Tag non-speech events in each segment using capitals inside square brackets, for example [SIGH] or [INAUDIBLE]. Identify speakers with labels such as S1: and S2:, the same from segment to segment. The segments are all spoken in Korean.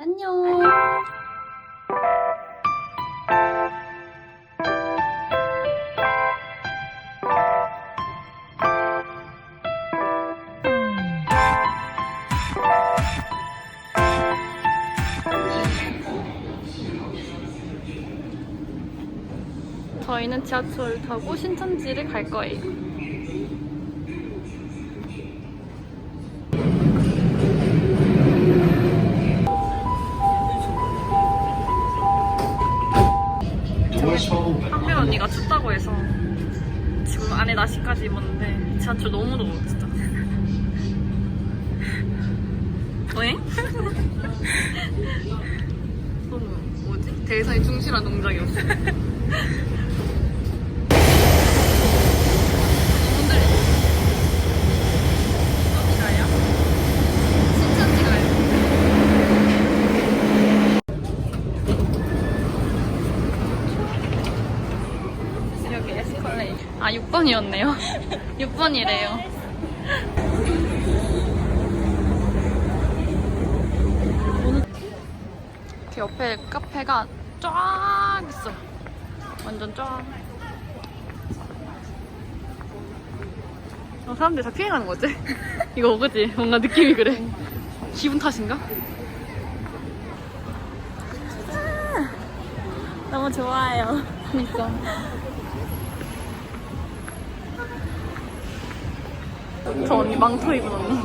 S1: 안녕. 저희는 지하철 타고 신천지를 갈 거예요. 나시까지 입었는데 지하철 너무 더워 진짜. 왜? 너무 [LAUGHS] 뭐지? 대사에 충실한 동작이었어. 오늘 어디 가요? 신천지 가요. 여기 에스컬레이터. 아, 6번이었네요. 6번이래요. [LAUGHS] 이렇게 옆에 카페가 쫙 있어. 완전 쫙. 어, 사람들 다 피해가는 거지? [LAUGHS] 이거 그지? 뭔가 느낌이 그래. 기분 탓인가?
S2: 너무 좋아요.
S1: 그니까. 저 언니 망토 언니.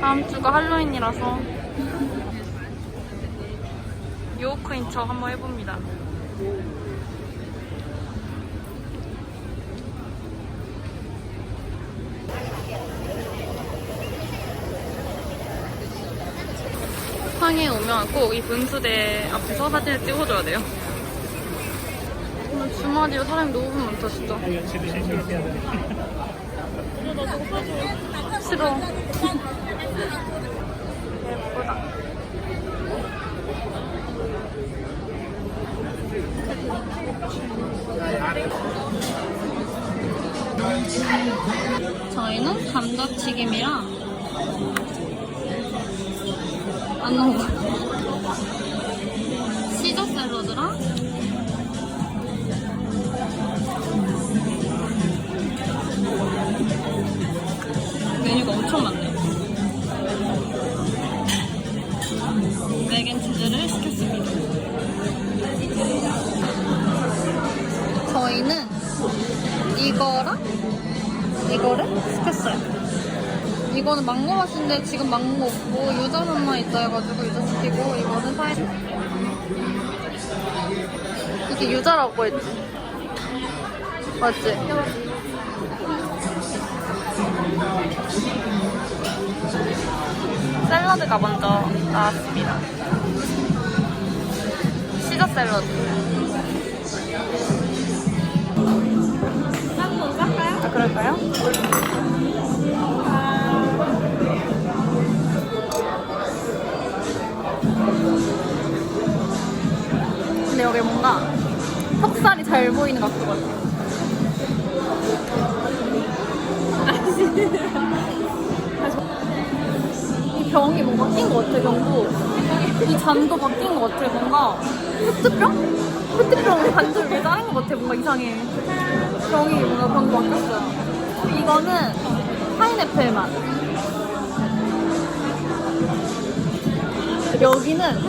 S1: 다음 주가 할로윈이라서 요크인 척 한번 해봅니다. 상해 오면 꼭 이 분수대 앞에서 사진을 찍어줘야 돼요. 주말이라 사람이 너무 많다 진짜. 싫어. 예쁘다. 저희는 감자튀김이랑 안 나온 거. 시저 샐러드랑 이거랑 이거를 시켰어요. 이거는 망고 맛인데 지금 망고 없고 유자 맛만 있다 해가지고 유자 시키고 이거는 파인 이게 유자라고 했지 맞지? 샐러드가 먼저 나왔습니다 시저 샐러드 그럴까요? 근데 여기 뭔가 턱살이 잘 보이는 것 같거든. 이 병이 뭔가 바뀐 것 같아, 병도. 이 잔도 바뀐 것 같아, 뭔가. 페트병? 페트병 반지를 왜 자른 것 같아, 뭔가 이상해. 병이 뭔가 병도 바뀌었어요. 이거는 파인애플 맛. 여기는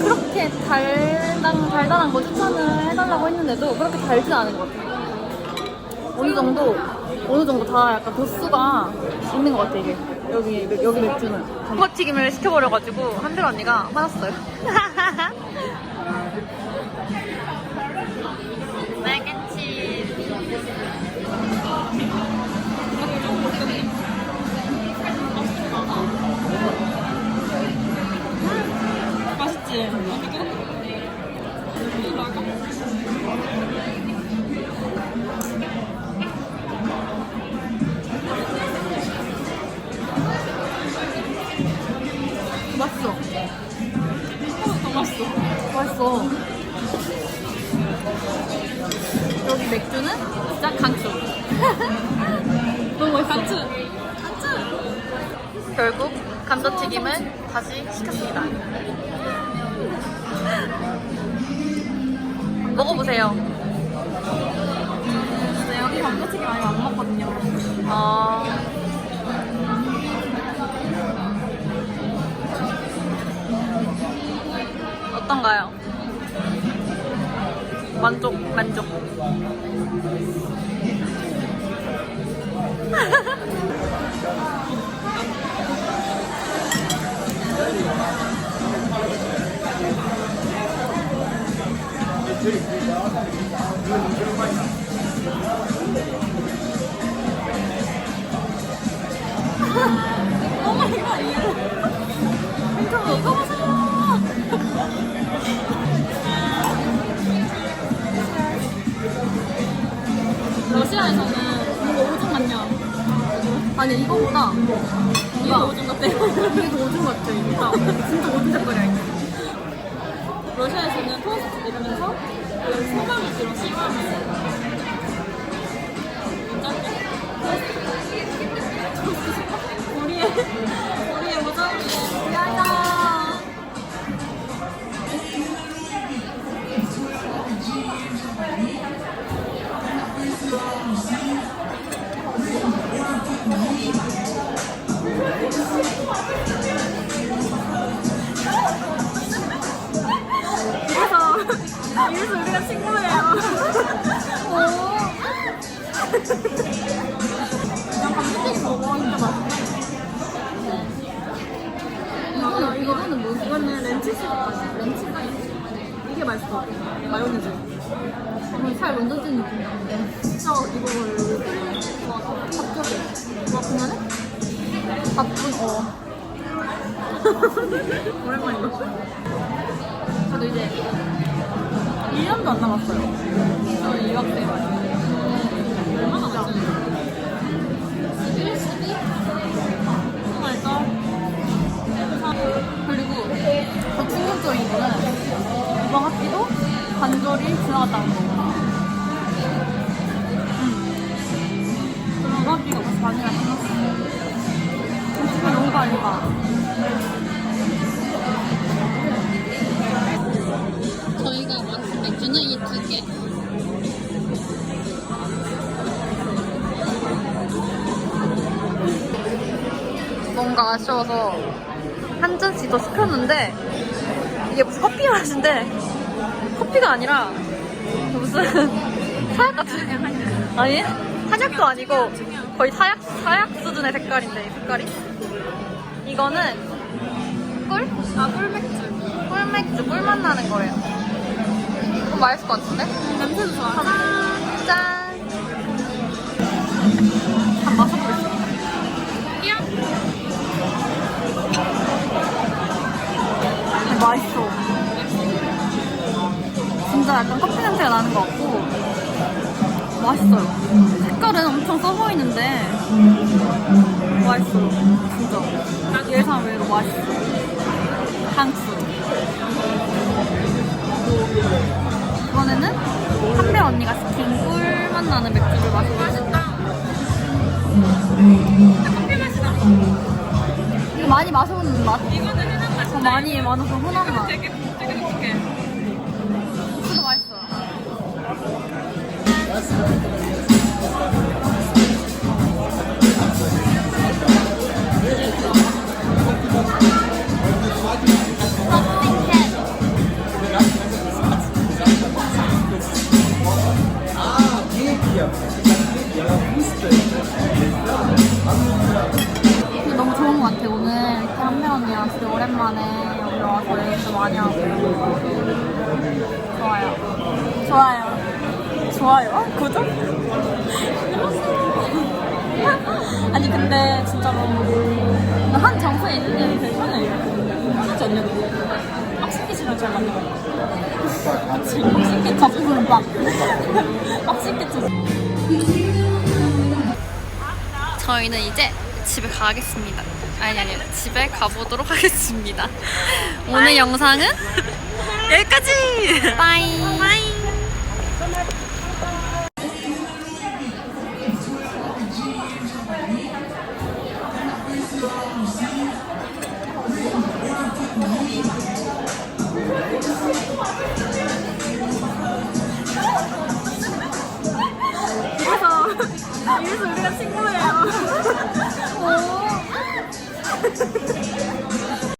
S1: 그렇게 달당, 달달한 거 추천을 해달라고 했는데도 그렇게 달진 않은 것 같아요. 어느 정도, 어느 정도 다 약간 도수가 있는 것 같아, 이게. 여기, 여기 맥주는. 버튀김을 시켜버려가지고 한별 언니가 화났어요. [LAUGHS]
S2: 맛있지?
S1: 맛있어.
S2: 더 맛있어.
S1: 맛있어. 여기 맥주는 짝 강추. [LAUGHS] 너무 맛있어.
S2: 간츠.
S1: 결국 감자튀김은 다시 시켰습니다. [LAUGHS] 먹어보세요.
S2: 근데 여기 감자튀김 많이 안 먹거든요.
S1: 어... 어떤가요? 만족, 만족.
S2: 러시아에
S1: 아니, 이거보다
S2: 이거 오줌 같아.
S1: 이게 더 오줌 같아, 이거. 진짜 오줌 색깔이야, 이게.
S2: 러시아에서는 토스트 내리면서 이거는 뭐 이거는 렌치스 렌치가 이게 맛있어. 마요네즈.
S1: 오늘 살찐 느낌이 나는데.
S2: 진짜 이거를 와 갑자기 와 그만해?
S1: 바쁜, 어. [LAUGHS]
S2: 오랜만이다.
S1: 저도 이제
S2: 1년도 안 남았어요. 저는 유학생. 얼마나 남았지?
S1: 이번 학기도 관절이 지나갔다는 거. 응. 그럼 학기가 벌써 반이나 끝났어. 시간 너무 빨리 가.
S2: 저희가 마신 맥주는 이 두 개.
S1: 뭔가 아쉬워서 한 잔씩 더 시켰는데 이게 무슨 커피 맛인데 커피가 아니라 무슨 [LAUGHS] 사약 같은 [LAUGHS] 아니 한약도 아니고 거의 사약 사약 수준의 색깔인데 이 색깔이 이거는 꿀
S2: 아, 꿀맥주.
S1: 꿀맥주 꿀맛 나는 거예요. 이거 맛있을 것 같은데?
S2: 냄새도 좋아.
S1: 짠. 한 맛있어. 진짜 약간 커피 냄새가 나는 것 같고 맛있어요. 색깔은 엄청 써 보이는데 맛있어요. 진짜 예상 외로 맛있어. 향수. 이번에는 한배 언니가 시킨 꿀맛 나는 맥주를 마시고
S2: 맛있다. 커피 맛이다.
S1: 이거 많이 마셔보는 맛.
S2: 이거는.
S1: 많이 많아서 흔한 맛.
S2: 되게 되게 독특해.
S1: 진짜 맛있어요. 좋아요? 구독?
S2: 아니 근데 진짜로 한 장소에 있는 게 되게 편해. 편하지 않냐? 빡시켓이랑 잘 맞는 거 같아. 그치? 빡시켓
S1: 거품을 막. [LAUGHS]
S2: 빡시켓
S1: 저희는 이제 집에 가겠습니다. 아니, 아니, 집에 가보도록 하겠습니다. 오늘 영상은 여기까지! 빠이! 빠이!